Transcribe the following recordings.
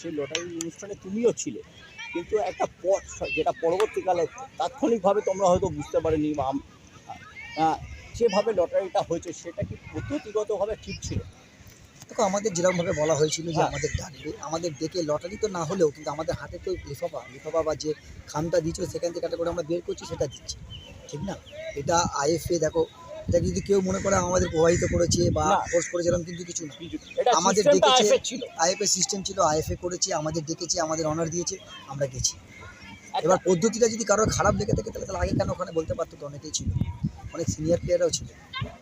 সেই লটারি অনুষ্ঠানে তুমিও ছিলে। কিন্তু একটা পথ যেটা পরবর্তীকালে তাৎক্ষণিকভাবে তোমরা হয়তো বুঝতে পারেনি বা যেভাবে লটারিটা হয়েছে সেটা কি পদ্ধতিগতভাবে ঠিক ছিল? দেখো আমাদের যেরকমভাবে বলা হয়েছিল যে হ্যাঁ। আমাদের ডাকবে আমাদের ডেকে লটারি তো না হলেও কিন্তু আমাদের হাতে তো লিফাফা লিফাফা বা যে খামটা দিচ্ছিল সেখান থেকে একটা করে আমরা বের করছি সেটা দিচ্ছি। ঠিক না? এটা আইএফএ দেখো এটা যদি কেউ মনে করে আমাদের প্রভাবিত করেছে বা। ফোর্স করেছে এরকম কিন্তু কিছু না। আমাদের ডেকেছে আইএফএ সিস্টেম ছিল আইএফএ করেছে আমাদের ডেকেছে আমাদের অনার দিয়েছে আমরা গেছি। এবার পদ্ধতিটা যদি কারোর খারাপ লেগে থাকে তাহলে তাহলে আগে কেন ওখানে বলতে পারতো তো? অনেকেই ছিল। অনেক সিনিয়র প্লেয়াররাও ছিল।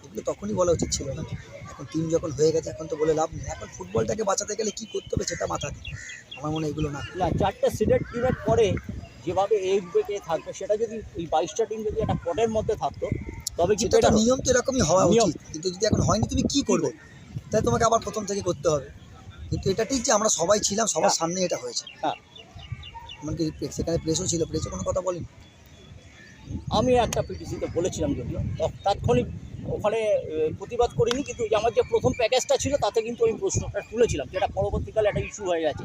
এগুলো তখনই বলা উচিত ছিল না। এখন টিম যখন হয়ে গেছে এখন তো বলে লাভ নেই। এখন ফুটবলটাকে বাঁচাতে গেলে কি করতে হবে সেটা মাথা দিই আমার মনে হয় এগুলো না। না চারটে সিলেট টিমের পরে যেভাবে এগবে কে থাকবে সেটা যদি এই বাইশটা টিম যদি একটা পটের মধ্যে থাকতো তবে কি এটা নিয়ম তো এরকমই হওয়া নিয়ম। উচিত। কিন্তু যদি এখন হয়নি তুমি কি করবে? তাই তোমাকে আবার প্রথম থেকে করতে হবে। কিন্তু এটা ঠিক যে আমরা সবাই ছিলাম সবার হ্যাঁ। সামনে এটা হয়েছে। হ্যাঁ। এমনকি সেখানে প্রেসও ছিল প্রেসও কোনো কথা বলেনি। আমি একটা পিটিসিতে বলেছিলাম যদিও। তাৎক্ষণিক ওখানে প্রতিবাদ করিনি কিন্তু আমার যে প্রথম প্যাকেজটা ছিল তাতে কিন্তু আমি প্রশ্নটা তুলেছিলাম যেটা পরবর্তীকালে একটা ইস্যু হয়ে গেছে।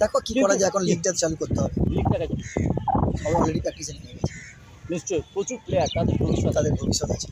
দেখো কি করা যায় এখন লিগটা চালু করতে হবে। লিগটাকে অলরেডি প্র্যাকটিসে নিয়ে গেছে। নিশ্চয়ই প্রচুর প্লেয়ার তাদের ভবিষ্যৎ তাদের ভবিষ্যৎ আছে।